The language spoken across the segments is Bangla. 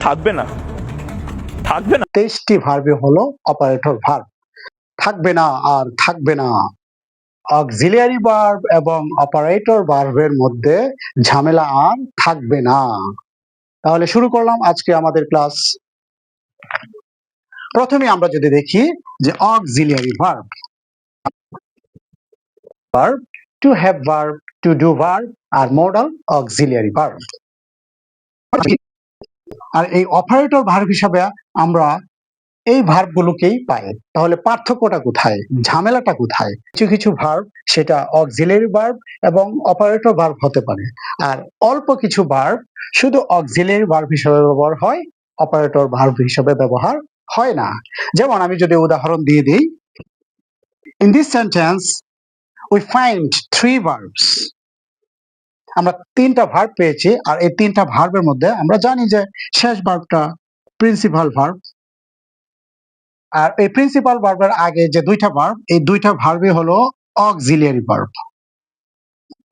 থাকবে না। থাকবে না। তেইশটি ভার্বে হলো অপারেটর ভার্ব থাকবে না আর থাকবে না। অক্সিলিয়ারি ভার্ব এবং অপারেটর ভার্বের মধ্যে ঝামেলা আর থাকবে না। তাহলে শুরু করলাম আজকে আমাদের ক্লাস প্রথমে আমরা যদি দেখি যে auxiliary verb verb to have verb to do verb R modal auxiliary verb আর এই অপারেটর ভার্ব হিসাবে আমরা এই ভার্বগুলোকেই পাই। তাহলে পার্থক্যটা কোথায়? ঝামেলাটা কোথায়? কিছু কিছু ভার্ব সেটা অক্সিলারি ভার্ব এবং অপারেটর ভার্ব হতে পারে। আর অল্প কিছু ভার্ব শুধু অক্সিলারি ভার্ব হিসেবে ব্যবহার হয় অপারেটর ভার্ব হিসেবে ব্যবহার হয় না। যেমন আমি যদি উদাহরণ দিয়ে দিই in this sentence we find three verbs আমরা তিনটা ভার্ব পেয়েছি আর এই তিনটা ভার্বের মধ্যে আমরা জানি যে শেষ ভার্বটা প্রিন্সিপাল ভার্ব আর এই প্রিন্সিপাল ভার্বের আগে যে দুইটা ভার্ব এই দুইটা ভার্বই হলো অক্সিলিয়ারি ভার্ব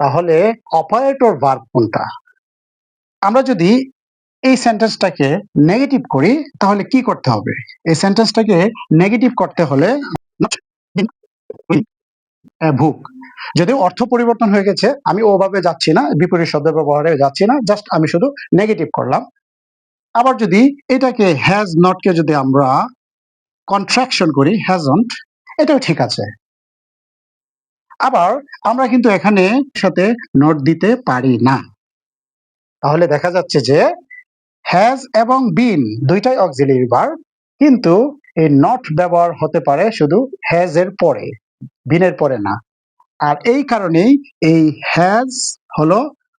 তাহলে অপারেটর ভার্ব কোনটা? আমরা যদি এই সেন্টেন্সটাকে নেগেটিভ করি, তাহলে কি করতে হবে? এই সেন্টেন্সটাকে নেগেটিভ করতে হলে ভুক যদি অর্থ পরিবর্তন হয়ে গেছে, আমি ওভাবে যাচ্ছি না, বিপরীত শব্দ ব্যবহারে যাচ্ছি না জাস্ট আমি শুধু নেগেটিভ করলাম। আবার যদি এটাকে হ্যাজ নটকে যদি আমরা কন্ট্রাকশন করি হ্যাজন্ট এটাও ঠিক আছে। আবার আমরা কিন্তু এখানে সাথে নোট দিতে পারি না। তাহলে দেখা যাচ্ছে যে হ্যাজ এবং বিন দুইটাই অক্সিলিয়ারি ভার্ব কিন্তু এই নট ব্যবহার হতে পারে শুধু হ্যাজ এর পরে বিনের পরে না। আর এই কারণেই এই হ্যাজ হলো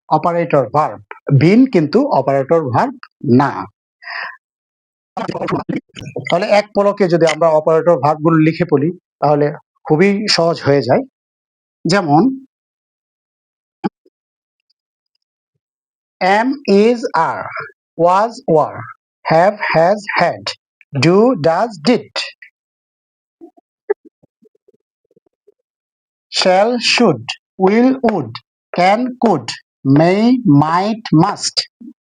অপারেটর ভার্ব বিন কিন্তু অপারেটর ভার্ব না। তাহলে এক পলকে যদি আমরা অপারেটর ভার্বগুলো লিখে পড়ি, তাহলে খুবই সহজ হয়ে যায়। যেমন am is are was were have has had do does did shall, should, will, would, can, could, may, might, must,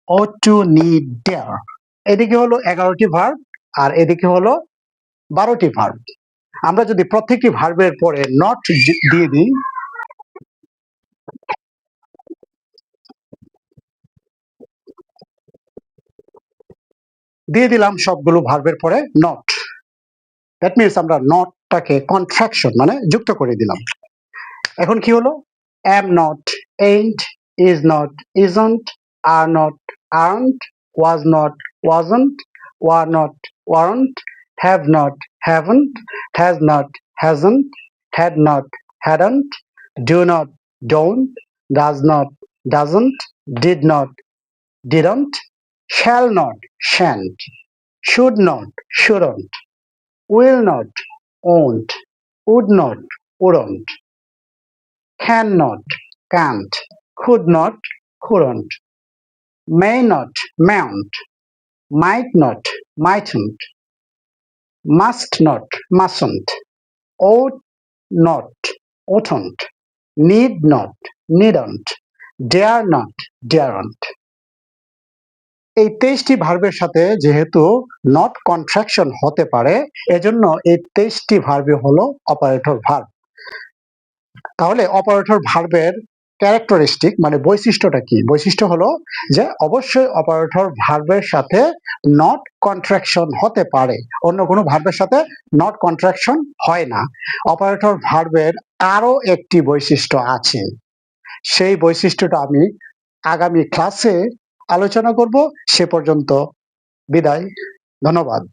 ought to, need, dare এদিকে হলো এগারোটি ভার্ব আর এদিকে হলো বারোটি ভার্ব আমরা যদি প্রত্যেকটি ভার্বের পরে নট দিয়ে দিই, দিয়ে দিলাম সবগুলো ভার্বের পরে নট দ্যাট মিনস আমরা নটটাকে কন্ট্রাকশন মানে যুক্ত করে দিলাম। এখন কি হলো am not ain't is not isn't are not aren't was not wasn't were not weren't have not haven't has not hasn't had not hadn't do not don't does not doesn't did not didn't shall not shan't should not shouldn't will not won't would not wouldn't cannot, can't, could not, couldn't, may not, mayn't, might not, mightn't, must not, mustn't, ought not, oughtn't, need not, needn't, dare not, daren't. এই তেইশটি ভার্বের সাথে যেহেতু নট কন্ট্রাকশন হতে পারে এজন্য এই তেইশটি ভার্বে হলো অপারেটর ভার্ব তাহলে অপারেটর ভার্বের ক্যারেক্টারিস্টিক মানে বৈশিষ্ট্যটা কি? বৈশিষ্ট্য হলো যে অবশ্যই অপারেটর ভার্বের সাথে নট কন্ট্রাকশন হতে পারে। অন্য কোনো ভার্বের সাথে নট কন্ট্রাকশন হয় না। অপারেটর ভার্বের আরও একটি বৈশিষ্ট্য আছে। সেই বৈশিষ্ট্যটা আমি আগামী ক্লাসে আলোচনা করব। সে পর্যন্ত বিদায়। ধন্যবাদ।